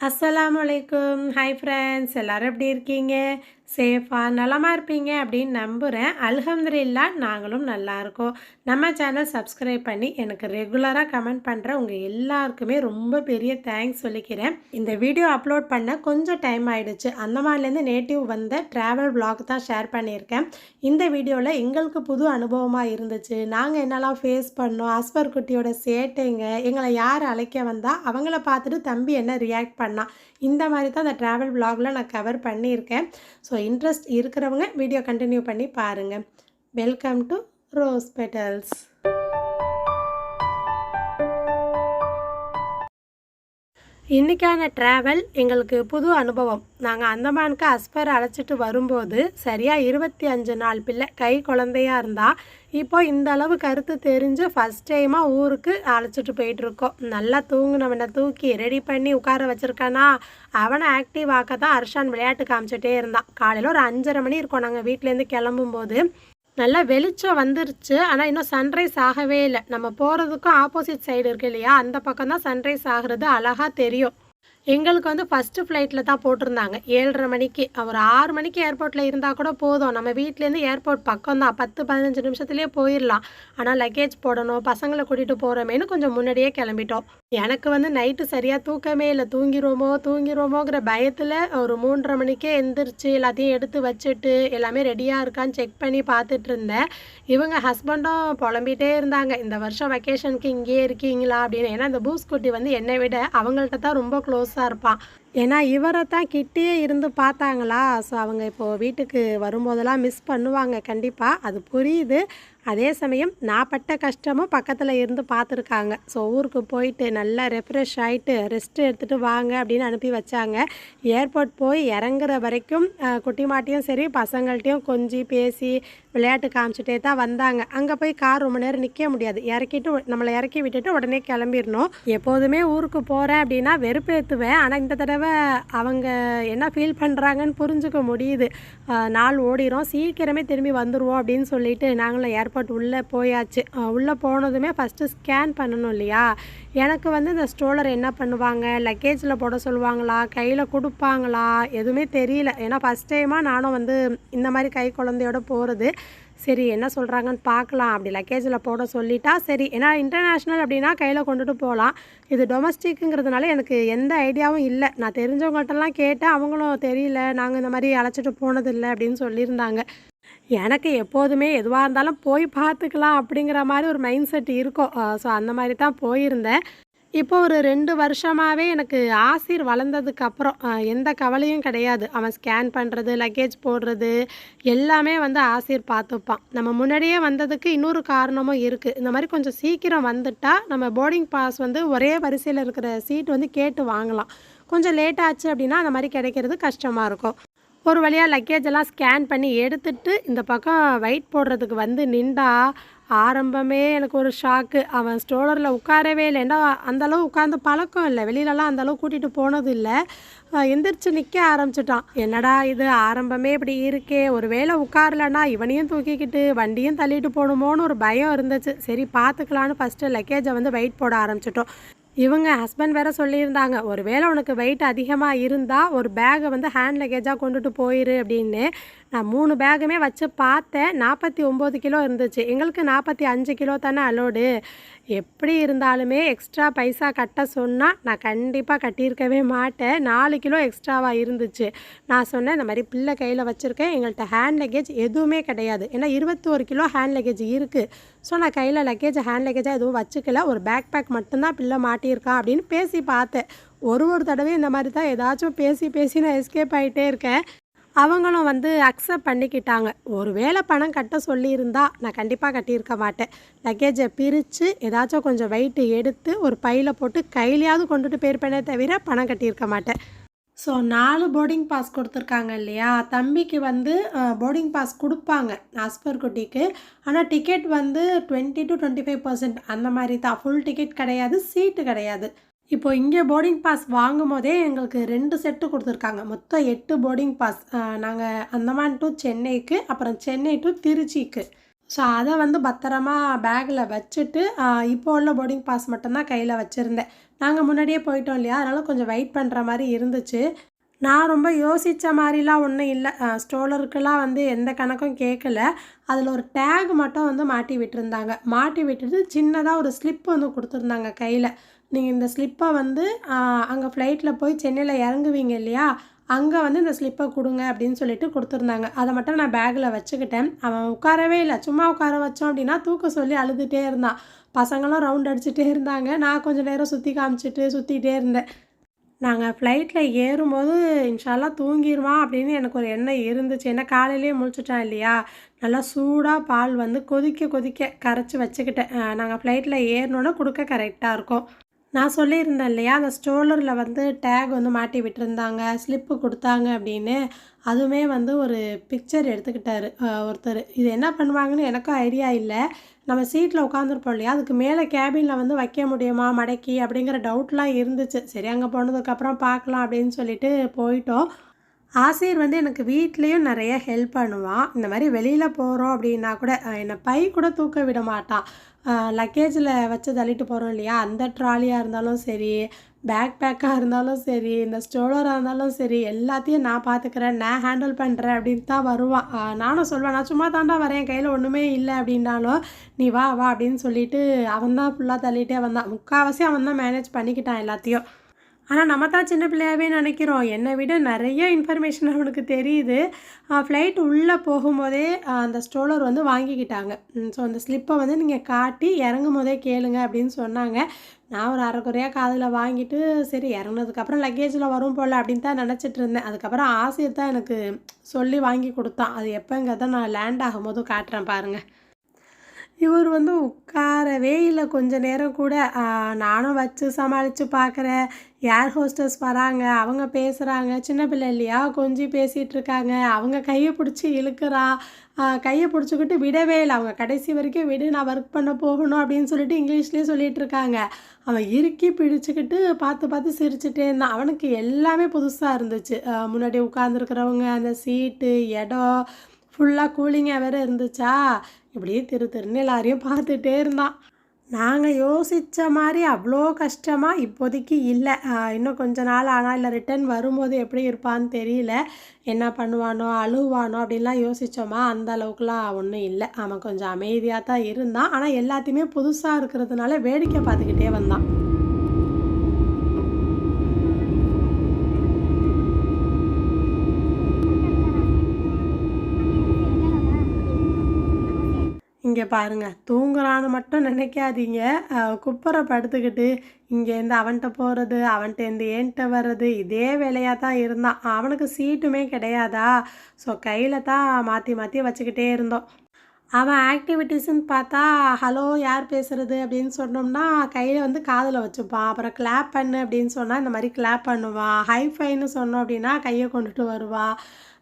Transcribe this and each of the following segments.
அஸ்லாம் அலைக்கும் hi friends எல்லாரும் எப்படி இருக்கீங்க? சேஃபாக நலமாக இருப்பீங்க அப்படின்னு நம்புகிறேன் அல்ஹம்துலில்லா நாங்களும் நல்லாயிருக்கோம் நம்ம சேனல் சப்ஸ்கிரைப் பண்ணி எனக்கு ரெகுலராக கமெண்ட் பண்ணுற உங்கள் எல்லாருக்குமே ரொம்ப பெரிய தேங்க்ஸ் சொல்லிக்கிறேன். இந்த வீடியோ அப்லோட் பண்ண கொஞ்சம் டைம் ஆகிடுச்சு அந்த மாதிரிலேருந்து நேட்டிவ் வந்த ட்ராவல் vlog தான் ஷேர் பண்ணியிருக்கேன். இந்த வீடியோவில் எங்களுக்கு புது அனுபவமாக இருந்துச்சு. நாங்கள் என்னெல்லாம் ஃபேஸ் பண்ணோம் அஸ்வர் குட்டியோட சேட்டைங்க எங்களை யார் அழைக்க வந்தால் அவங்கள பார்த்துட்டு தம்பி என்ன ரியாக்ட் பண்ணால் இந்த மாதிரி தான் அந்த ட்ராவல் vlogல நான் கவர் பண்ணியிருக்கேன். ஸோ இன்ட்ரெஸ்ட் இருக்கிறவங்க வீடியோ கண்டினியூ பண்ணி பாருங்கள் வெல்கம் டு ரோஸ் பெட்டல்ஸ் இன்றைக்கான ட்ராவல் எங்களுக்கு புது அனுபவம். நாங்கள் அந்தமானுக்கு அஸ்பர் அழைச்சிட்டு வரும்போது சரியாக இருபத்தி அஞ்சு நாள் பிள்ளை கை குழந்தையா இருந்தால் இப்போ இந்த அளவு கருத்து தெரிஞ்சு ஃபஸ்ட் டைமாக ஊருக்கு அழைச்சிட்டு போயிட்டுருக்கோம். நல்லா தூங்கினவனை தூக்கி ரெடி பண்ணி உட்கார வச்சுருக்கானா? அவனை ஆக்டிவ் ஆக்க தான் அர்ஷான் விளையாட்டு காமிச்சிட்டே இருந்தான். காலையில் ஒரு அஞ்சரை மணி இருக்கும். நாங்கள் வீட்டிலேருந்து கிளம்பும்போது நல்லா வெளிச்சம் வந்துருச்சு. ஆனால் இன்னும் சன்ரைஸ் ஆகவே இல்லை. நம்ம போகிறதுக்கும் ஆப்போசிட் சைடு இருக்கு இல்லையா? அந்த பக்கம் தான் சன்ரைஸ் ஆகுறது அழகாக தெரியும். எங்களுக்கு வந்து ஃபஸ்ட்டு ஃப்ளைட்டில் தான் போட்டிருந்தாங்க. ஏழரை மணிக்கு. ஒரு ஆறு மணிக்கு ஏர்போர்ட்டில் இருந்தால் கூட போதும். நம்ம வீட்லேருந்து ஏர்போர்ட் பக்கம் தான். பத்து பதினஞ்சு நிமிஷத்துலேயே போயிடலாம் ஆனால் லக்கேஜ் போடணும் பசங்களை கூட்டிகிட்டு போகிறோமேனு கொஞ்சம் முன்னாடியே கிளம்பிட்டோம். எனக்கு வந்து நைட்டு சரியாக தூக்கமே இல்லை. தூங்கிடுவோமோ தூங்கிருவோமோங்கிற பயத்தில் ஒரு மூன்றரை மணிக்கே எந்திரிச்சு எல்லாத்தையும் எடுத்து வச்சுட்டு எல்லாமே ரெடியாக இருக்கான்னு செக் பண்ணி பார்த்துட்டு இருந்தேன். இவங்க ஹஸ்பண்டும் புலம்பிகிட்டே இருந்தாங்க. இந்த வருஷம் வெக்கேஷனுக்கு இங்கேயே இருக்கீங்களா அப்படின்னு. ஏன்னா இந்த பூஸ்குட்டி வந்து என்னை விட அவங்கள்ட்ட தான் ரொம்ப க்ளோஸ் க்ளோஸாக இருப்பான். ஏன்னா இவரை தான் கிட்டேயே இருந்து பார்த்தாங்களா? ஸோ அவங்க இப்போது வீட்டுக்கு வரும்போதெல்லாம் மிஸ் பண்ணுவாங்க கண்டிப்பாக அது புரியுது. அதே சமயம் நான் பட்ட கஷ்டமும் பக்கத்தில் இருந்து பார்த்துருக்காங்க. ஸோ ஊருக்கு போயிட்டு நல்லா ரெஃப்ரெஷ் ஆகிட்டு ரெஸ்ட் எடுத்துகிட்டு வாங்க அப்படின்னு அனுப்பி வச்சாங்க. ஏர்போர்ட் போய் இறங்குற வரைக்கும் குட்டிமாட்டியும் சரி பசங்கள்ட்டையும் கொஞ்சி பேசி விளையாட்டு காமிச்சிட்டே தான் வந்தாங்க. அங்கே போய் கார் ரொம்ப நேரம் நிற்க முடியாது. இறக்கிட்டு நம்மளை இறக்கி விட்டுட்டு உடனே கிளம்பிடணும். எப்போதுமே ஊருக்கு போகிறேன் அப்படின்னா வெறுப்பேற்றுவேன் ஆனால் இந்த தடவை அவங்க என்ன ஃபீல் பண்ணுறாங்கன்னு புரிஞ்சுக்க முடியுது. நாள் ஓடிரும். சீக்கிரமே திரும்பி வந்துடுவோம் அப்படின்னு சொல்லிட்டு நாங்களும் ஏர்போர்ட் உள்ளே போயாச்சு. உள்ளே போனதுமே ஃபஸ்ட்டு ஸ்கேன் பண்ணணும் இல்லையா? எனக்கு வந்து இந்த ஸ்ட்ரோலர் என்ன பண்ணுவாங்க? லக்கேஜில் போட சொல்லுவாங்களா? கையில் கொடுப்பாங்களா? எதுவுமே தெரியல. ஏன்னா ஃபஸ்ட் டைமாக நானும் வந்து இந்த மாதிரி கை குழந்தையோட போகிறது சரி என்ன சொல்கிறாங்கன்னு பார்க்கலாம் அப்படி லக்கேஜில் போட சொல்லிட்டா சரி. ஏன்னா இன்டர்நேஷ்னல் அப்படின்னா கையில் கொண்டுட்டு போகலாம் இது டொமஸ்டிக்குங்கிறதுனால எனக்கு எந்த ஐடியாவும் இல்லை. நான் தெரிஞ்சவங்கள்ட்டலாம் கேட்டேன். அவங்களும் தெரியல. நாங்கள் இந்த மாதிரி அழைச்சிட்டு போனதில்லை அப்படின்னு சொல்லியிருந்தாங்க. எனக்கு எப்போதுமே எதுவாக இருந்தாலும் போய் பார்த்துக்கலாம் அப்படிங்கிற மாதிரி ஒரு மைண்ட் செட் இருக்கும் ஸோ அந்த மாதிரி தான் போயிருந்தேன். இப்போ ஒரு ரெண்டு வருஷமாகவே எனக்கு ஆசிர் வளர்ந்ததுக்கு அப்புறம் எந்த கவலையும் கிடையாது. அவன் ஸ்கேன் பண்ணுறது லக்கேஜ் போடுறது எல்லாமே வந்து ஆசிர் பார்த்துப்பான். நம்ம முன்னாடியே வந்ததுக்கு இன்னொரு காரணமும் இருக்குது இந்த மாதிரி கொஞ்சம் சீக்கிரம் வந்துட்டா நம்ம போர்டிங் பாஸ் வந்து ஒரே வரிசையில் இருக்கிற சீட் வந்து கேட்டு வாங்கலாம். கொஞ்சம் லேட் ஆச்சு அப்படின்னா அந்த மாதிரி கிடைக்கிறது கஷ்டமாக இருக்கும். ஒரு வழியாக லக்கேஜ் எல்லாம் ஸ்கேன் பண்ணி எடுத்துட்டு இந்த பக்கம் வெயிட் போடுறதுக்கு வந்து நின்றா ஆரம்பமே எனக்கு ஒரு ஷாக்கு அவன் ஸ்டோலரில் உட்காரவே இல்லை. ஏன்னா அந்தளவு உட்காந்து பழக்கம் இல்லை. வெளியிலலாம் அந்தளவு கூட்டிகிட்டு போனது இல்லை. எந்திரிச்சு நிற்க ஆரம்பிச்சிட்டான். என்னடா இது? ஆரம்பமே இப்படி இருக்கே. ஒரு வேளை உட்காரலன்னா இவனையும் தூக்கிக்கிட்டு வண்டியும் தள்ளிட்டு போகணுமோன்னு ஒரு பயம் இருந்துச்சு. சரி பார்த்துக்கலான்னு ஃபஸ்ட்டு லக்கேஜை வந்து வெயிட் போட ஆரம்பிச்சிட்டோம். இவங்க ஹஸ்பண்ட் வேற சொல்லியிருந்தாங்க ஒருவேளை உனக்கு வெயிட் அதிகமாக இருந்தால் ஒரு பேகை வந்து ஹேண்ட் லக்கேஜாக கொண்டுட்டு போயிரு அப்படின்னு. நான் மூணு பேகுமே வச்சு பார்த்தேன். நாற்பத்தி ஒம்பது கிலோ இருந்துச்சு. எங்களுக்கு நாற்பத்தி அஞ்சு கிலோ தானே அலோடு எப்படி இருந்தாலுமே எக்ஸ்ட்ரா பைசா கட்ட சொன்னால் நான் கண்டிப்பாக கட்டியிருக்கவே மாட்டேன். நாலு கிலோ எக்ஸ்ட்ராவாக இருந்துச்சு. நான் சொன்னேன் இந்த மாதிரி பிள்ளை கையில் வச்சுருக்கேன். எங்கள்கிட்ட ஹேண்ட் லக்கேஜ் எதுவுமே கிடையாது. ஏன்னா இருபத்தோரு கிலோ ஹேண்ட் லக்கேஜ் இருக்குது ஸோ நான் கையில் லக்கேஜ் ஹேண்ட் லக்கேஜாக எதுவும் வச்சுக்கல. ஒரு பேக் பேக் மட்டும்தான் பிள்ளை மாட்டியிருக்கான் அப்படின்னு பேசி பார்த்தேன். ஒரு ஒரு தடவையும் இந்த மாதிரி தான் ஏதாச்சும் பேசி பேசி நான் எஸ்கேப் ஆகிட்டே இருக்கேன். அவங்களும் வந்து அக்செப்ட் பண்ணிக்கிட்டாங்க. ஒரு வேளை பணம் கட்ட சொல்லியிருந்தா நான் கண்டிப்பாக கட்டியிருக்க மாட்டேன். லக்கேஜை பிரித்து ஏதாச்சும் கொஞ்சம் வெயிட்டு எடுத்து ஒரு பையில் போட்டு கையிலையாவது கொண்டுட்டு போயிருப்பேனே தவிர பணம் கட்டியிருக்க மாட்டேன். ஸோ நாலு போர்டிங் பாஸ் கொடுத்துருக்காங்க இல்லையா? தம்பிக்கு வந்து போர்டிங் பாஸ் கொடுப்பாங்க ஆஸ்பர் குட்டிக்கு ஆனால் டிக்கெட் வந்து twenty to twenty five percent அந்த மாதிரி தான். ஃபுல் டிக்கெட் கிடையாது சீட்டு கிடையாது. இப்போ இங்கே போர்டிங் பாஸ் வாங்கும் போதே எங்களுக்கு ரெண்டு செட்டு கொடுத்துருக்காங்க. மொத்தம் எட்டு போர்டிங் பாஸ் நாங்கள் அந்தமான் டு சென்னைக்கு அப்புறம் சென்னை டு திருச்சிக்கு. ஸோ அதை வந்து பத்திரமா பேக்கில் வச்சுட்டு இப்போ உள்ள போர்டிங் பாஸ் மட்டும்தான் கையில் வச்சுருந்தேன். நாங்கள் முன்னாடியே போயிட்டோம் இல்லையா? அதனால் கொஞ்சம் வெயிட் பண்ணுற மாதிரி இருந்துச்சு. நான் ரொம்ப யோசித்த மாதிரிலாம் ஒன்றும் இல்லை. ஸ்டோலருக்கெல்லாம் வந்து எந்த கணக்கும் கேட்கல அதில் ஒரு டேக் மட்டும் வந்து மாட்டி விட்டுருந்தாங்க. மாட்டி விட்டுட்டு சின்னதாக ஒரு ஸ்லிப் வந்து கொடுத்துருந்தாங்க கையில். நீங்கள் இந்த ஸ்லிப்பை வந்து அங்கே ஃப்ளைட்டில் போய் சென்னையில் இறங்குவீங்க இல்லையா? அங்கே வந்து இந்த ஸ்லிப்பை கொடுங்க அப்படின்னு சொல்லிட்டு கொடுத்துருந்தாங்க. அதை மட்டும் நான் பேக்கில் வச்சுக்கிட்டேன். அவன் உட்காரவே இல்லை. சும்மா உட்கார வச்சோம் அப்படின்னா தூக்க சொல்லி அழுதுகிட்டே இருந்தான். பசங்களும் ரவுண்ட் அடிச்சுட்டே இருந்தாங்க. நான் கொஞ்சம் நேரம் சுற்றி காமிச்சிட்டு சுற்றிட்டே இருந்தேன். நாங்கள் ஃப்ளைட்டில் ஏறும்போது இன்ஷால்லா தூங்கிடுவான் அப்படின்னு எனக்கு ஒரு எண்ணம் இருந்துச்சு. ஏன்னா காலையிலேயே முழிச்சிட்டான் இல்லையா? நல்லா சூடாக பால் வந்து கொதிக்க கொதிக்க கரைச்சி வச்சுக்கிட்டேன். நாங்கள் ஃப்ளைட்டில் ஏறினோன்னே கொடுக்க கரெக்டாக இருக்கும். நான் சொல்லியிருந்தேன் இல்லையா அந்த ஸ்டோலரில் வந்து டேக் வந்து மாட்டி விட்டுருந்தாங்க ஸ்லிப்பு கொடுத்தாங்க அப்படின்னு. அதுவுமே வந்து ஒரு பிக்சர் எடுத்துக்கிட்டாரு ஒருத்தர். இது என்ன பண்ணுவாங்கன்னு எனக்கும் ஐடியா இல்லை. நம்ம சீட்டில் உட்காந்துருப்போம் இல்லையா அதுக்கு மேலே கேபினில் வந்து வைக்க முடியுமா மடக்கி அப்படிங்கிற டவுட்லாம் இருந்துச்சு. சரி அங்கே போனதுக்கப்புறம் பார்க்கலாம் அப்படின்னு சொல்லிட்டு போயிட்டோம். ஆசிரியர் வந்து எனக்கு வீட்லேயும் நிறைய ஹெல்ப் பண்ணுவான். இந்த மாதிரி வெளியில் போகிறோம் அப்படின்னா கூட என்னை பை கூட தூக்க விட மாட்டான். லக்கேஜில் வச்சு தள்ளிட்டு போகிறோம் இல்லையா? அந்த ட்ராலியாக இருந்தாலும் சரி பேக் பேக்காக இருந்தாலும் சரி இந்த ஸ்டோலராக இருந்தாலும் சரி எல்லாத்தையும் நான் பார்த்துக்கிறேன் நான் ஹேண்டில் பண்ணுறேன் அப்படின்னு தான் வருவான். நானும் சொல்வேன் நான் சும்மா தாண்டா வரேன் கையில் ஒன்றுமே இல்லை அப்படின்னாலும் நீ வா வா அப்படின்னு சொல்லிட்டு அவன் தான் ஃபுல்லாக தள்ளிகிட்டே வந்தான் முக்கால்வாசி அவன் தான் மேனேஜ் பண்ணிக்கிட்டான் எல்லாத்தையும். ஆனால் நம்ம தான் சின்ன பிள்ளையாவே நினைக்கிறோம். என்னை விட நிறைய இன்ஃபர்மேஷன் அவனுக்கு தெரியுது. ஃப்ளைட் உள்ளே போகும்போதே அந்த ஸ்டோலர் வந்து வாங்கிக்கிட்டாங்க. ஸோ அந்த ஸ்லிப்பை வந்து நீங்கள் காட்டி இறங்கும் போதே கேளுங்க அப்படின்னு சொன்னாங்க. நான் ஒரு அரைக்குறையாக காதில் வாங்கிட்டு சரி இறங்குனதுக்கப்புறம் லக்கேஜில் வரும் போல் அப்படின்னு தான் நினச்சிட்டு இருந்தேன். அதுக்கப்புறம் ஆசையை தான் எனக்கு சொல்லி வாங்கி கொடுத்தான். அது எப்போங்கிறத நான் லேண்ட் ஆகும்போதும் காட்டுறேன் பாருங்கள் இவர் வந்து உட்காரவே இல்லை. கொஞ்ச நேரம் கூட நானும் வச்சு சமாளித்து பார்க்குறேன். ஏர் ஹோஸ்டஸ் வராங்க? அவங்க பேசுகிறாங்க சின்ன பிள்ளை இல்லையா? கொஞ்சம் பேசிகிட்டு இருக்காங்க. அவங்க கையை பிடிச்சி இழுக்கிறா. கையை பிடிச்சிக்கிட்டு விடவே இல்லை. அவங்க கடைசி வரைக்கும் விடு நான் ஒர்க் பண்ண போகணும் அப்படின்னு சொல்லிட்டு இங்கிலீஷ்லேயே சொல்லிகிட்டு இருக்காங்க. அவன் இறுக்கி பிடிச்சிக்கிட்டு பார்த்து பார்த்து சிரிச்சுட்டே இருந்தான் அவனுக்கு எல்லாமே புதுசாக இருந்துச்சு. முன்னாடி உட்காந்துருக்கிறவங்க அந்த சீட்டு இடம் ஃபுல்லாக கூலிங்காக வேறு இருந்துச்சா? இப்படியே திரு திருன்னு எல்லாரையும் பார்த்துட்டே இருந்தான். நாங்கள் யோசித்த மாதிரி அவ்வளோ கஷ்டமாக இப்போதைக்கு இல்லை. இன்னும் கொஞ்ச நாள் ஆனால் இல்லை ரிட்டர்ன் வரும்போது எப்படி இருப்பான்னு தெரியல. என்ன பண்ணுவானோ அழுவானோ அப்படின்லாம் யோசித்தோமா அந்த அளவுக்குலாம் ஒன்றும் இல்லை. அவன் கொஞ்சம் அமைதியாக தான் இருந்தான். ஆனால் எல்லாத்தையுமே புதுசாக இருக்கிறதுனால வேடிக்கை பார்த்துக்கிட்டே வந்தான். இங்கே பாருங்கள் தூங்குறான்னு மட்டும் நினைக்காதீங்க. குப்பரை குப்புற படுத்துக்கிட்டு இங்கேருந்து அவன்கிட்ட போகிறது அவன்கிட்டேருந்து ஏன்ட்ட வர்றது இதே வேலையாக தான் இருந்தான். அவனுக்கு சீட்டுமே கிடையாதா? ஸோ கையில் தான் மாற்றி மாற்றி வச்சுக்கிட்டே இருந்தோம். அவன் ஆக்டிவிட்டீஸ்ன்னு பார்த்தா ஹலோ யார் பேசுகிறது அப்படின்னு சொன்னோம்னா கையில் வந்து காதில் வச்சுப்பான். அப்புறம் கிளாப் பண்ணு அப்படின்னு சொன்னால் இந்த மாதிரி கிளாப் பண்ணுவான். ஹைஃபைன்னு சொன்னோம் அப்படின்னா கையை கொண்டுட்டு வருவான்.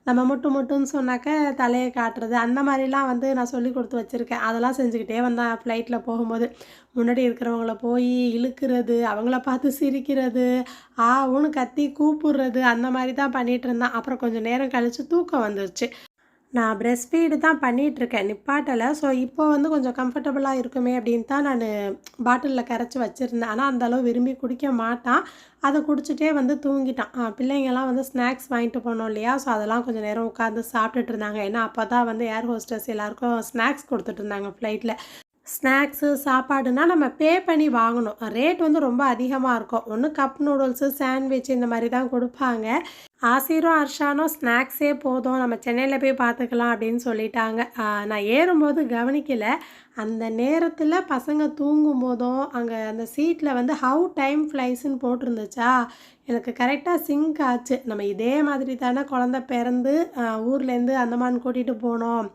நம்ம முட்டு முட்டுன்னு சொன்னாக்க தலையை காட்டுறது. அந்த மாதிரிலாம் வந்து நான் சொல்லி கொடுத்து வச்சுருக்கேன். அதெல்லாம் செஞ்சுக்கிட்டே வந்தேன் ஃப்ளைட்டில் போகும்போது முன்னாடி இருக்கிறவங்கள போய் இழுக்கிறது அவங்கள பார்த்து சிரிக்கிறது ஆ ஊன்னு கத்தி கூப்பிடுறது அந்த மாதிரி தான் பண்ணிகிட்டு இருந்தேன். அப்புறம் கொஞ்சம் நேரம் கழித்து தூக்கம் வந்துருச்சு. நான் பிரஸ்ட் ஃபீடு தான் பண்ணிகிட்ருக்கேன் நிப்பாட்டலை. ஸோ இப்போ வந்து கொஞ்சம் கம்ஃபர்டபுளாக இருக்குமே அப்படின்னு தான் நான் பாட்டிலில் கரைச்சி வச்சுருந்தேன். ஆனால் அந்த அளவு விரும்பி குடிக்க மாட்டான். அதை குடிச்சிட்டே வந்து தூங்கிட்டான். பிள்ளைங்கள்லாம் பிள்ளைங்கெல்லாம் வந்து ஸ்நாக்ஸ் வாங்கிட்டு போனோம் இல்லையா? ஸோ அதெல்லாம் கொஞ்சம் நேரம் உட்காந்து சாப்பிட்டுட்டு இருந்தாங்க. ஏன்னா அப்போ தான் வந்து ஏர் ஹோஸ்டர்ஸ் எல்லாருக்கும் ஸ்நாக்ஸ் கொடுத்துட்டு இருந்தாங்க ஃப்ளைட்டில் ஸ்நாக்ஸு சாப்பாடுனா நம்ம பே பண்ணி வாங்கணும். ரேட் வந்து ரொம்ப அதிகமாக இருக்கும். ஒன்று கப் நூடுல்ஸு சாண்ட்விச் இந்த மாதிரி தான் கொடுப்பாங்க. ஆசிரும் அர்ஷானும் ஸ்நாக்ஸே போதும். நம்ம சென்னையில் போய் பார்த்துக்கலாம் அப்படின்னு சொல்லிட்டாங்க. நான் ஏறும்போது கவனிக்கலை. அந்த நேரத்தில் பசங்க தூங்கும் போதும் அங்கே அந்த சீட்டில் வந்து ஹவு டைம் ஃப்ளைஸ்ன்னு போட்டிருந்துச்சா? எனக்கு கரெக்டாக சிங்க் ஆச்சு. நம்ம இதே மாதிரி தானே குழந்த பிறந்து ஊர்லேருந்து அந்தமான் கூட்டிகிட்டு போனோம்.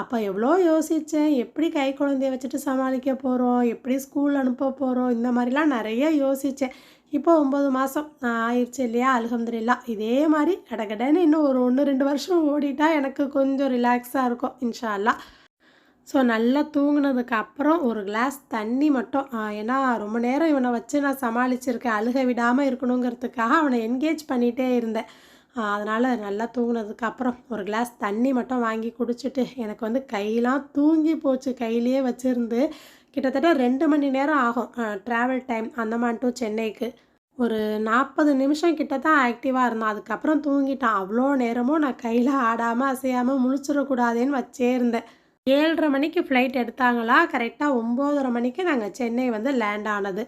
அப்போ எவ்வளோ யோசித்தேன் எப்படி கை குழந்தைய வச்சுட்டு சமாளிக்க போகிறோம் எப்படி ஸ்கூல் அனுப்ப போகிறோம் இந்த மாதிரிலாம் நிறைய யோசித்தேன் இப்போ ஒம்பது மாதம் ஆயிடுச்சு இல்லையா? அலகம்துல்லா இதே மாதிரி கடகடன்னு இன்னும் ஒரு ஒன்று ரெண்டு வருஷம் ஓடிட்டா எனக்கு கொஞ்சம் ரிலாக்ஸாக இருக்கும் இன்ஷா அல்லாஹ் ஸோ நல்லா தூங்கினதுக்கு அப்புறம் ஒரு கிளாஸ் தண்ணி மட்டும் ஏன்னா ரொம்ப நேரம் இவனை வச்சு நான் சமாளிச்சிருக்கேன். அழுக விடாமல் இருக்கணுங்கிறதுக்காக அவனை என்கேஜ் பண்ணிகிட்டே இருந்தேன். அதனால் நல்லா தூங்கினதுக்கு அப்புறம் ஒரு கிளாஸ் தண்ணி மட்டும் வாங்கி குடிச்சிட்டு எனக்கு வந்து கையெல்லாம் தூங்கி போச்சு. கையிலேயே வச்சுருந்து கிட்டத்தட்ட ரெண்டு மணி நேரம் ஆகும் ட்ராவல் டைம் அந்தமான் டு சென்னைக்கு. ஒரு நாற்பது நிமிஷம் கிட்ட தான் ஆக்டிவாக இருந்தான். அதுக்கப்புறம் தூங்கிட்டான். அவ்வளோ நேரமும் நான் கையில் ஆடாமல் அசையாமல் முழிச்சிடக்கூடாதேன்னு வச்சே இருந்தேன். ஏழரை மணிக்கு ஃப்ளைட் எடுத்தாங்களா? கரெக்டாக ஒம்போதரை மணிக்கு நாங்கள் சென்னை வந்து லேண்ட் ஆனது.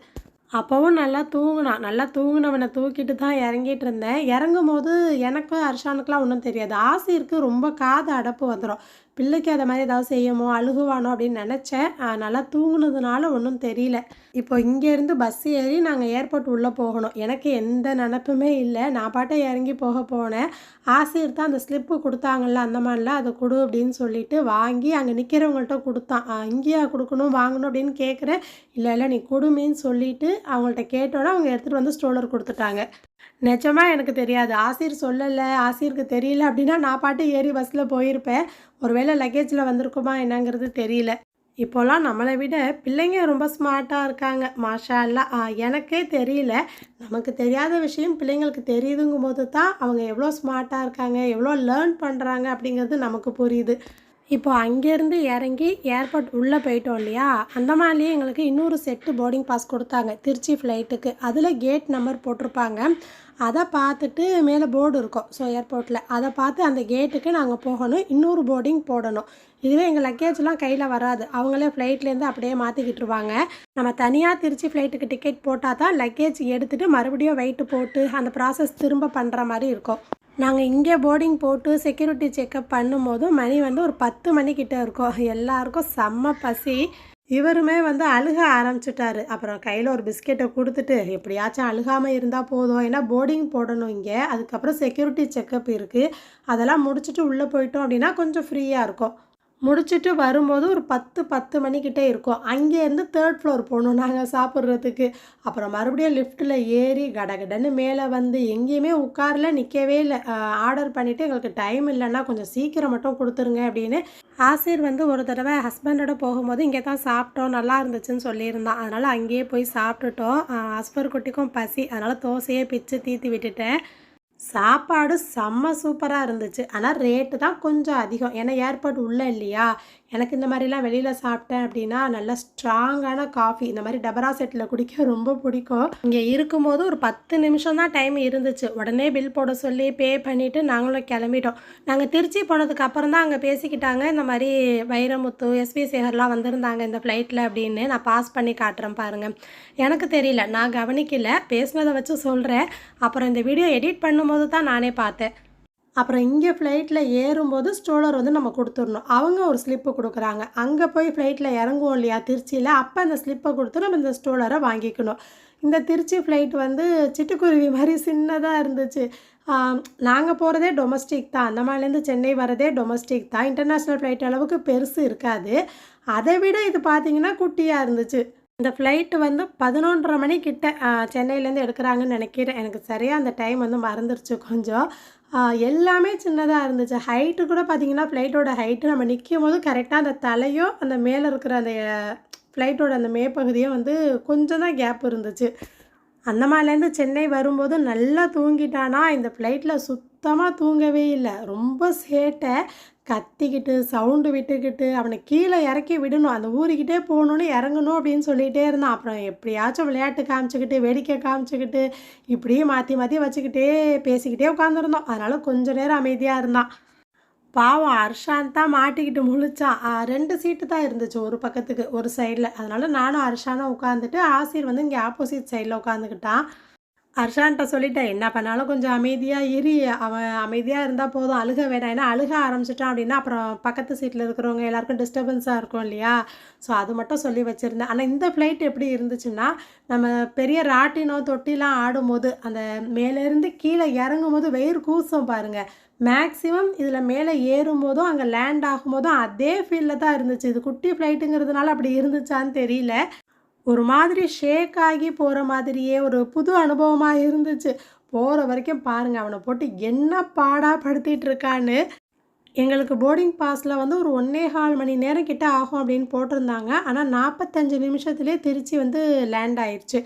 அப்போவும் நல்லா தூங்கினான். நல்லா தூங்கினவனை தூக்கிட்டு தான் இறங்கிட்டு இருந்தேன். இறங்கும் போது எனக்கும் அர்ஷானுக்குலாம் ஒன்றும் தெரியாது. ஆசிரியருக்கு ரொம்ப காது அடப்பு வந்துடும் பிள்ளைக்கு அதை மாதிரி ஏதாவது செய்யுமோ அழுகுவானோ அப்படின்னு நினச்சேன். நல்லா தூங்குனதுனால ஒன்றும் தெரியல. இப்போ இங்கேருந்து பஸ் ஏறி நாங்கள் ஏர்போர்ட் உள்ளே போகணும். எனக்கு எந்த நினப்புமே இல்லை. நான் பாட்டை இறங்கி போக போனேன். ஆசிரியர் தான் அந்த ஸ்லிப்பு கொடுத்தாங்கல்ல அந்த மாதிரிலாம் அதை கொடு அப்படின்னு சொல்லிட்டு வாங்கி அங்கே நிற்கிறவங்கள்ட்ட கொடுத்தான். இங்கேயா கொடுக்கணும் வாங்கணும் அப்படின்னு கேட்குறேன் இல்லை இல்லை நீ கொடுமேன்னு சொல்லிட்டு அவங்கள்ட்ட கேட்டோன்னே அவங்க எடுத்துகிட்டு வந்து ஸ்டோலர் கொடுத்துட்டாங்க. நிச்சமாக எனக்கு தெரியாது. ஆசிர் சொல்லலை ஆசிர்க்கு தெரியல அப்படின்னா நான் பாட்டு ஏறி பஸ்ஸில் போயிருப்பேன். ஒருவேளை லக்கேஜில் வந்திருக்குமா என்னங்கிறது தெரியல. இப்போல்லாம் நம்மளை விட பிள்ளைங்க ரொம்ப ஸ்மார்ட்டாக இருக்காங்க. மாஷா அல்லா எனக்கே தெரியல. நமக்கு தெரியாத விஷயம் பிள்ளைங்களுக்கு தெரியுதுங்கும் போது தான் அவங்க எவ்வளோ ஸ்மார்ட்டாக இருக்காங்க எவ்வளோ லேர்ன் பண்ணுறாங்க அப்படிங்கிறது நமக்கு புரியுது. இப்போ அங்கேருந்து இறங்கி ஏர்போர்ட் உள்ளே போயிட்டோம் இல்லையா? அந்த மாதிரியே எங்களுக்கு இன்னொரு செட்டு போர்டிங் பாஸ் கொடுத்தாங்க. திருச்சி ஃப்ளைட்டுக்கு அதில் கேட் நம்பர் போட்டிருப்பாங்க. அதை பார்த்துட்டு மேலே போர்டு இருக்கும். ஸோ ஏர்போர்ட்டில் அதை பார்த்து அந்த கேட்டுக்கு நாங்கள் போகணும். இன்னொரு போர்டிங் போடணும். இதுவே எங்கள் லக்கேஜ்லாம் கையில் வராது. அவங்களே ஃப்ளைட்லேருந்து அப்படியே மாற்றிக்கிட்டுருவாங்க நம்ம தனியாக திருச்சி ஃப்ளைட்டுக்கு டிக்கெட் போட்டால் தான் லக்கேஜ் எடுத்துகிட்டு மறுபடியும் வெயிட்டு போட்டு அந்த ப்ராசஸ் திரும்ப பண்ணுற மாதிரி இருக்கும். நாங்கள் இங்கே போர்டிங் போட்டு செக்யூரிட்டி செக்கப் பண்ணும்போது மணி வந்து ஒரு பத்து மணிக்கிட்ட இருக்கும். எல்லாருக்கும் செம்ம பசி. இவருமே வந்து அழுக ஆரம்பிச்சிட்டாரு. அப்புறம் கையில் ஒரு பிஸ்கெட்டை கொடுத்துட்டு எப்படியாச்சும் அழுகாமல் இருந்தால் போதும். ஏன்னா போர்டிங் போடணும் இங்கே. அதுக்கப்புறம் செக்யூரிட்டி செக்கப் இருக்குது அதெல்லாம் முடிச்சுட்டு உள்ளே போயிட்டோம் அப்படின்னா கொஞ்சம் ஃப்ரீயாக இருக்கும். முடிச்சுட்டு வரும்போது ஒரு பத்து பத்து மணிக்கிட்டே இருக்கும். அங்கேருந்து தேர்ட் ஃப்ளோர் போகணும் நாங்கள் சாப்பிட்றதுக்கு. அப்புறம் மறுபடியும் லிஃப்ட்டில் ஏறி கடகடன்னு மேலே வந்து எங்கேயுமே உட்காரல நிற்கவே இல்லை. ஆர்டர் பண்ணிவிட்டு எங்களுக்கு டைம் இல்லைன்னா கொஞ்சம் சீக்கிரம் மட்டும் கொடுத்துருங்க அப்படின்னு ஆசிர் வந்து ஒரு தடவை ஹஸ்பண்டோட போகும்போது இங்கே தான் சாப்பிட்டோம் நல்லா இருந்துச்சுன்னு சொல்லியிருந்தான். அதனால் அங்கேயே போய் சாப்பிட்டுட்டோம். ஹஸ்பர் குட்டிக்கும் பசி. அதனால் தோசையே பிச்சு தீத்தி விட்டுட்டேன். சாப்பாடு செம்ம சூப்பராக இருந்துச்சு. ஆனால் ரேட்டு தான் கொஞ்சம் அதிகம். ஏன்னா ஏர்போர்ட் உள்ளே இல்லையா? எனக்கு இந்த மாதிரிலாம் வெளியில் சாப்பிட்டேன் அப்படின்னா நல்ல ஸ்ட்ராங்கான காஃபி இந்த மாதிரி டபரா செட்டில் குடிக்க ரொம்ப பிடிக்கும். இங்கே இருக்கும்போது ஒரு பத்து நிமிஷம் தான் டைம் இருந்துச்சு. உடனே பில் போட சொல்லி பே பண்ணிவிட்டு நாங்களும் கிளம்பிட்டோம். நாங்கள் திருச்சி போனதுக்கு அப்புறம் தான் அங்கே பேசிக்கிட்டாங்க. இந்த மாதிரி வைரமுத்து எஸ்வி சேகர்லாம் வந்திருந்தாங்க இந்த ஃப்ளைட்டில் அப்படின்னு. நான் பாஸ் பண்ணி காட்டுறேன் பாருங்கள் எனக்கு தெரியல. நான் கவனிக்கல. பேசுனதை வச்சு சொல்கிறேன் அப்புறம் இந்த வீடியோ எடிட் பண்ணும்போது தான் நானே பார்த்தேன். அப்புறம் இங்கே ஃப்ளைட்டில் ஏறும்போது ஸ்டோலர் வந்து நம்ம கொடுத்துடணும். அவங்க ஒரு ஸ்லிப்பு கொடுக்குறாங்க. அங்கே போய் ஃப்ளைட்டில் இறங்குவோம் இல்லையா? திருச்சியில். அப்போ அந்த ஸ்லிப்பை கொடுத்து நம்ம இந்த ஸ்டோலரை வாங்கிக்கணும். இந்த திருச்சி ஃப்ளைட் வந்து சிட்டுக்குருவி மாதிரி சின்னதாக இருந்துச்சு. நாங்கள் போகிறதே டொமஸ்டிக் தான். அந்த மாதிரிலேருந்து சென்னை வரதே டொமஸ்டிக் தான். இன்டர்நேஷ்னல் ஃப்ளைட் அளவுக்கு பெருசு இருக்காது. அதை விட இது பார்த்திங்கன்னா குட்டியாக இருந்துச்சு. இந்த ஃப்ளைட்டு வந்து பதினொன்றரை மணிக்கிட்ட சென்னையிலேருந்து எடுக்கிறாங்கன்னு நினைக்கிறேன். எனக்கு சரியாக அந்த டைம் வந்து மறந்துருச்சு கொஞ்சம். எல்லாமே சின்னதாக இருந்துச்சு. ஹைட்டு கூட பார்த்திங்கன்னா ஃப்ளைட்டோட ஹைட்டு நம்ம நிற்கும் போது கரெக்டாக அந்த தலையும் அந்த மேலே இருக்கிற அந்த ஃப்ளைட்டோட அந்த மேற்பகுதியும் வந்து கொஞ்சம் தான் கேப் இருந்துச்சு. அந்தமான்லேருந்து சென்னை வரும்போது நல்லா தூங்கிட்டானா இந்த ஃப்ளைட்டில் சுத்தமாக தூங்கவே இல்லை. ரொம்ப சேட்டை. கத்திக்கிட்டு சவுண்டு விட்டுக்கிட்டு அவனை கீழே இறக்கி விடணும். அந்த ஊருக்கிட்டே போகணுன்னு இறங்கணும் அப்படின்னு சொல்லிகிட்டே இருந்தான். அப்புறம் எப்படியாச்சும் விளையாட்டு காமிச்சிக்கிட்டு வேடிக்கை காமிச்சிக்கிட்டு இப்படியே மாற்றி மாற்றி வச்சுக்கிட்டே பேசிக்கிட்டே உட்காந்துருந்தோம் அதனால் கொஞ்சம் நேரம் அமைதியாக இருந்தான். பாவம் அர்ஷான் தான் மாட்டிக்கிட்டு முழிச்சான். ரெண்டு சீட்டு தான் இருந்துச்சு ஒரு பக்கத்துக்கு ஒரு சைடில் அதனால நானும் அர்ஷானும் உட்காந்துட்டு ஆசிர் வந்து இங்கே ஆப்போசிட் சைடில் உட்காந்துக்கிட்டான் அர்ஷான்ட்ட சொல்லிட்டேன் என்ன பண்ணாலும் கொஞ்சம் அமைதியாக இரு. அவன் அமைதியாக இருந்தால் போதும் அழுக வேணாம். ஏன்னா அழுக ஆரம்பிச்சிட்டான் அப்படின்னா அப்புறம் பக்கத்து சீட்டில் இருக்கிறவங்க எல்லாருக்கும் டிஸ்டர்பன்ஸாக இருக்கும் இல்லையா? ஸோ அது மட்டும் சொல்லி வச்சுருந்தேன். ஆனால் இந்த ஃப்ளைட் எப்படி இருந்துச்சுன்னா நம்ம பெரிய ராட்டினம் தொட்டிலாம் ஆடும்போது அந்த மேலேருந்து கீழே இறங்கும் போது வெயிர் கூசம் பாருங்கள் மேக்ஸிமம் இதில் மேலே ஏறும்போதும் அங்கே லேண்ட் ஆகும்போதும் அதே ஃபீலில் தான் இருந்துச்சு. இது குட்டி ஃப்ளைட்டுங்கிறதுனால அப்படி இருந்துச்சான்னு தெரியல. ஒரு மாதிரி ஷேக் ஆகி போகிற மாதிரியே ஒரு புது அனுபவமாக இருந்துச்சு. போகிற வரைக்கும் பாருங்கள் அவனை போட்டு என்ன பாடாக படுத்திட்டு இருக்கான்னு. எங்களுக்கு போர்டிங் பாஸில் வந்து ஒரு ஒன்றே கால் மணி நேரம் கிட்ட ஆகும் அப்படின்னு போட்டிருந்தாங்க. ஆனால் நாற்பத்தஞ்சு நிமிஷத்துலேயே திருச்சி வந்து லேண்ட் ஆயிடுச்சு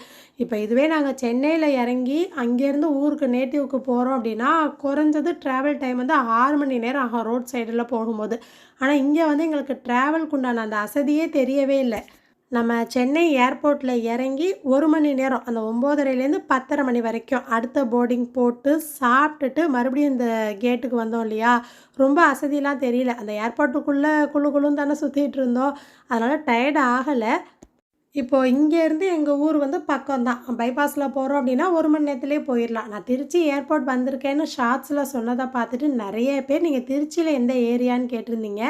இப்போ இதுவே நாங்கள் சென்னையில் இறங்கி அங்கேருந்து ஊருக்கு நேட்டிவ்க்கு போகிறோம் அப்படின்னா குறைஞ்சது ட்ராவல் டைம் வந்து ஆறு மணி நேரம் ஆகும் ரோட் சைடில் போகும்போது. ஆனால் இங்கே வந்து எங்களுக்கு ட்ராவல்க்கு உண்டான அந்த அசதியே தெரியவே இல்லை. நம்ம சென்னை ஏர்போர்ட்டில் இறங்கி ஒரு மணி நேரம் அந்த ஒம்போதரைலேருந்து பத்தரை மணி வரைக்கும் அடுத்த போர்டிங் போட்டு சாப்பிட்டுட்டு மறுபடியும் இந்த கேட்டுக்கு வந்தோம் இல்லையா? ரொம்ப அசதியெலாம் தெரியல. அந்த ஏர்போர்ட்டுக்குள்ளே குழு குழுன்னு தானே சுற்றிட்டு இருந்தோம். அதனால் டயர்டு ஆகலை. இப்போது இங்கேருந்து எங்கள் ஊர் வந்து பக்கம் தான். பைபாஸில் போகிறோம் அப்படின்னா ஒரு மணி நேரத்துலேயே போயிடலாம். நான் திருச்சி ஏர்போர்ட் வந்திருக்கேன்னு ஷார்ட்ஸில் சொன்னதை பார்த்துட்டு நிறைய பேர் நீங்கள் திருச்சியில் எந்த ஏரியான்னு கேட்டிருந்தீங்க.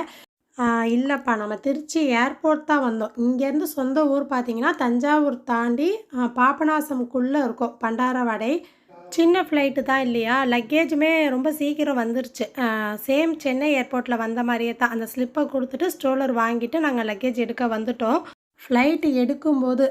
இல்லைப்பா. நம்ம திருச்சி ஏர்போர்ட் தான் வந்தோம். இங்கேருந்து சொந்த ஊர் பார்த்தீங்கன்னா தஞ்சாவூர் தாண்டி பாபநாசம்குள்ளே இருக்கும். பண்டாரவாடை. சின்ன ஃப்ளைட்டு தான் இல்லையா? லக்கேஜுமே ரொம்ப சீக்கிரம் வந்துருச்சு. சேம் சென்னை ஏர்போர்ட்டில் வந்த மாதிரியே தான். அந்த ஸ்லிப்பை கொடுத்துட்டு ஸ்ட்ரோலர் வாங்கிட்டு நாங்கள் லக்கேஜ் எடுக்க வந்துட்டோம். ஃப்ளைட்டு எடுக்கும்போது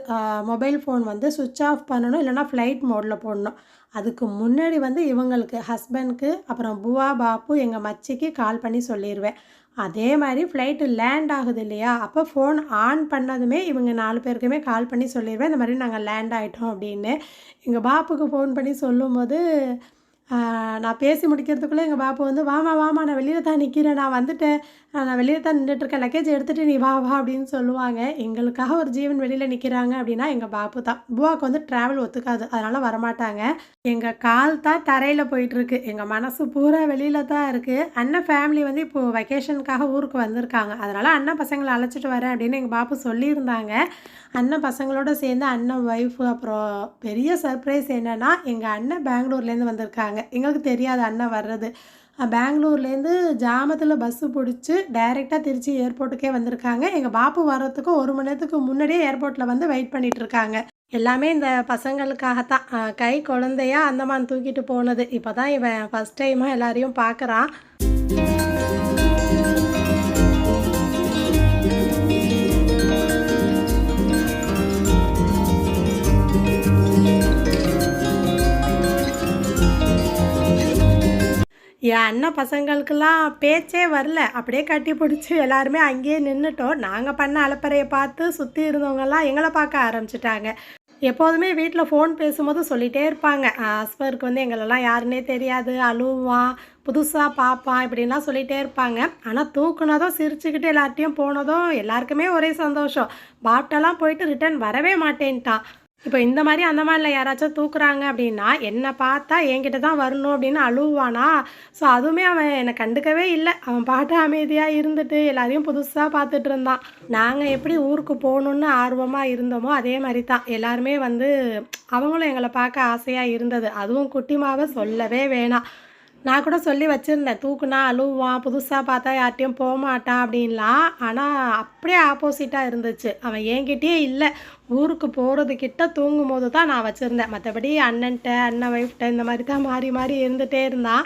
மொபைல் ஃபோன் வந்து சுவிட்ச் ஆஃப் பண்ணணும் இல்லைனா ஃப்ளைட் மோடில் போடணும். அதுக்கு முன்னாடி வந்து இவங்களுக்கு ஹஸ்பண்ட்க்கு அப்புறம் புவா பாப்பு எங்கள் மச்சிக்கு கால் பண்ணி சொல்லிடுவேன் அதே மாதிரி ஃப்ளைட்டு லேண்ட் ஆகுது இல்லையா? அப்போ ஃபோன் ஆன் பண்ணதுமே இவங்க நாலு பேருக்குமே கால் பண்ணி சொல்லிடுவேன். இந்த மாதிரி நாங்கள் லேண்ட் ஆகிட்டோம் அப்படின்னு எங்கள் பாப்புக்கு ஃபோன் பண்ணி சொல்லும்போது நான் பேசி முடிக்கிறதுக்குள்ளே எங்கள் பாப்பா வந்து வாமா வாமா நான் வெளியில் தான் நிற்கிறேன் நான் வந்துட்டேன். நான் வெளியில் தான் நின்றுட்டுருக்கேன் லக்கேஜ் எடுத்துகிட்டு நீ வா வா அப்படின்னு சொல்லுவாங்க. எங்களுக்காக ஒரு ஜீவன் வெளியில் நிற்கிறாங்க அப்படின்னா எங்கள் பாப்பு தான். புவாவுக்கு வந்து ட்ராவல் ஒத்துக்காது. அதனால் வரமாட்டாங்க. எங்கள் கால் தான் தரையில் போயிட்டுருக்கு. எங்கள் மனசு பூரா வெளியில் தான் இருக்குது அண்ணன் ஃபேமிலி வந்து இப்போது வெக்கேஷனுக்காக ஊருக்கு வந்திருக்காங்க. அதனால் அண்ணன் பசங்களை அழைச்சிட்டு வரேன் அப்படின்னு எங்கள் பாப்பு சொல்லியிருந்தாங்க. அண்ணன் பசங்களோட சேர்ந்து அண்ணன் ஒய்ஃபு அப்புறம் பெரிய சர்ப்ரைஸ் என்னென்னா எங்கள் அண்ணன் பெங்களூர்லேருந்து வந்திருக்காங்க. எங்களுக்கு தெரியாது அண்ணன் வர்றது. பெங்களூர்லேருந்து ஜாமத்தில் பஸ்ஸு பிடிச்சி டைரெக்டாக திருச்சி ஏர்போர்ட்டுக்கே வந்திருக்காங்க. எங்கள் பாப்பு வர்றதுக்கு ஒரு மணி நேரத்துக்கு முன்னாடியே ஏர்போர்ட்டில் வந்து வெயிட் பண்ணிகிட்ருக்காங்க எல்லாமே இந்த பசங்களுக்காகத்தான். கை குழந்தையா அந்தமான் தூக்கிட்டு போனது. இப்போ தான் இவன் ஃபஸ்ட் டைமாக எல்லாரையும் பார்க்குறான் என் அண்ணன் பசங்களுக்கெல்லாம் பேச்சே வரல. அப்படியே கட்டி பிடிச்சி எல்லாருமே அங்கேயே நின்றுட்டோம் நாங்கள் பண்ண அலப்பறையை பார்த்து சுற்றி இருந்தவங்கெல்லாம் எங்களை பார்க்க ஆரம்பிச்சிட்டாங்க. எப்போதுமே வீட்டில் ஃபோன் பேசும்போது சொல்லிகிட்டே இருப்பாங்க. ஹஸ்பருக்கு வந்து எங்களெல்லாம் யாருன்னே தெரியாது. அழுவான் புதுசாக பார்ப்பான் இப்படின்லாம் சொல்லிகிட்டே இருப்பாங்க. ஆனால் தூக்குனதும் சிரிச்சுக்கிட்டு எல்லார்ட்டையும் போனதும் எல்லாருக்குமே ஒரே சந்தோஷம். பாட்டெல்லாம் போயிட்டு ரிட்டர்ன் வரவே மாட்டேன்ட்டான். இப்போ இந்த மாதிரி அந்த மாதிரில யாராச்சும் தூக்குறாங்க அப்படின்னா என்னை பார்த்தா என்கிட்ட தான் வரணும் அப்படின்னு அழுவானா ஸோ அதுவுமே அவன் என்னை கண்டுக்கவே இல்லை. அவன் பாட்டு அமைதியாக இருந்துட்டு எல்லாரையும் புதுசாக பார்த்துட்டு இருந்தான். நாங்கள் எப்படி ஊருக்கு போகணுன்னு ஆர்வமாக இருந்தோமோ அதே மாதிரி தான். எல்லாருமே வந்து அவங்களும் எங்களை பார்க்க ஆசையாக இருந்தது. அதுவும் குட்டிமாவை சொல்லவே வேணாம். நான் கூட சொல்லி வச்சுருந்தேன். தூக்குனா அழுவான் புதுசாக பார்த்தா யார்ட்டையும் போக மாட்டான் அப்படின்லாம். ஆனால் அப்படியே ஆப்போசிட்டாக இருந்துச்சு. அவன் என்கிட்டயே இல்லை. ஊருக்கு போகிறதுக்கிட்ட தூங்கும் போது தான் நான் வச்சுருந்தேன். மற்றபடி அண்ணன்ட்ட அண்ணன் ஒய்ஃப்ட்ட இந்த மாதிரி தான் மாறி மாறி இருந்துகிட்டே இருந்தான்.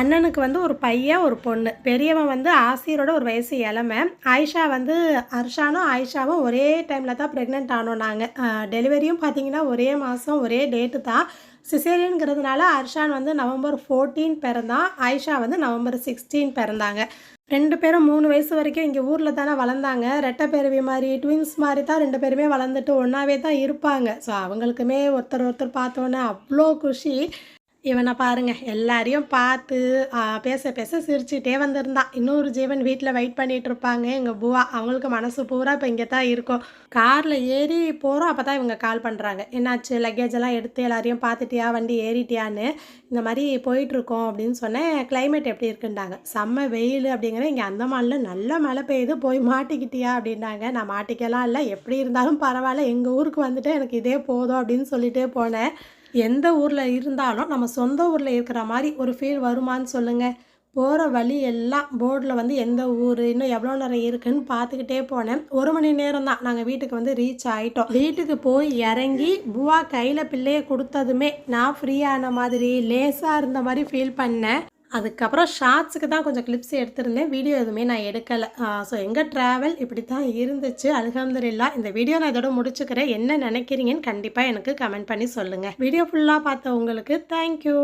அண்ணனுக்கு வந்து ஒரு பையன் ஒரு பொண்ணு. பெரியவன் வந்து ஆசிரியரோட ஒரு வயசு இளமை. ஆயிஷா வந்து அர்ஷானும் ஆயிஷாவும் ஒரே டைமில் தான் ப்ரெக்னென்ட் ஆனோம் நாங்கள் டெலிவரியும் பார்த்தீங்கன்னா ஒரே மாதம் ஒரே டேட்டு தான். சிசேரியனுங்கிறதுனால அர்ஷான் வந்து நவம்பர் ஃபோர்டீன் பிறந்தான். ஆயிஷா வந்து நவம்பர் சிக்ஸ்டீன் பிறந்தாங்க. ரெண்டு பேரும் மூணு வயசு வரைக்கும் இங்கே ஊரில் தானே வளர்ந்தாங்க. ரெட்டை பேரவி மாதிரி ட்வின்ஸ் மாதிரி தான் ரெண்டு பேருமே வளர்ந்துட்டு ஒன்றாவே தான் இருப்பாங்க. ஸோ அவங்களுக்குமே ஒருத்தர் ஒருத்தர் பார்த்தோன்னே அவ்வளோ குஷி. இவனை பாருங்கள் எல்லாரையும் பார்த்து பேச பேச சிரிச்சுட்டே வந்திருந்தான் இன்னொரு ஜீவன் வீட்டில் வெயிட் பண்ணிகிட்டு இருப்பாங்க எங்கள் பூவா. அவங்களுக்கு மனசு பூரா இப்போ இங்கே தான் இருக்கும். காரில் ஏறி போகிறோம் அப்போ தான் இவங்க கால் பண்ணுறாங்க என்னாச்சு லக்கேஜ் எல்லாம் எடுத்து எல்லாரையும் பார்த்துட்டியா வண்டி ஏறிட்டியான்னு. இந்த மாதிரி போயிட்டுருக்கோம் அப்படின்னு சொன்னேன் கிளைமேட் எப்படி இருக்குண்டாங்க செம்ம வெயில் அப்படிங்கிற இங்கே அந்தமானில் நல்ல மழை பெய்யுது போய் மாட்டிக்கிட்டியா அப்படின்னாங்க நான் மாட்டிக்கலாம் இல்லை எப்படி இருந்தாலும் பரவாயில்ல எங்கள் ஊருக்கு வந்துட்டு எனக்கு இதே போதும் அப்படின்னு சொல்லிட்டே போனேன். எந்த ஊரில் இருந்தாலும் நம்ம சொந்த ஊரில் இருக்கிற மாதிரி ஒரு ஃபீல் வருமானு சொல்லுங்கள் போகிற வழி எல்லாம் போர்டில் வந்து எந்த ஊர் இன்னும் எவ்வளோ நேரம் இருக்குன்னு பார்த்துக்கிட்டே போனேன். ஒரு மணி நேரம் தான் நாங்கள் வீட்டுக்கு வந்து ரீச் ஆகிட்டோம் வீட்டுக்கு போய் இறங்கி புவா கையில் பிள்ளையை கொடுத்ததுமே நான் ஃப்ரீயான மாதிரி லேசாக இருந்த மாதிரி ஃபீல் பண்ணேன். அதுக்கப்புறம் ஷார்ட்ஸுக்கு தான் கொஞ்சம் கிளிப்ஸ் எடுத்திருந்தேன். வீடியோ எதுவுமே நான் எடுக்கலை. ஸோ எங்கள் ட்ராவல் இப்படி தான் இருந்துச்சு. அலகம்துல்லா இந்த வீடியோ நான் இதோட முடிச்சுக்கிறேன். என்ன நினைக்கிறீங்கன்னு கண்டிப்பாக எனக்கு கமெண்ட் பண்ணி சொல்லுங்கள் வீடியோ ஃபுல்லாக பார்த்த உங்களுக்கு தேங்க்யூ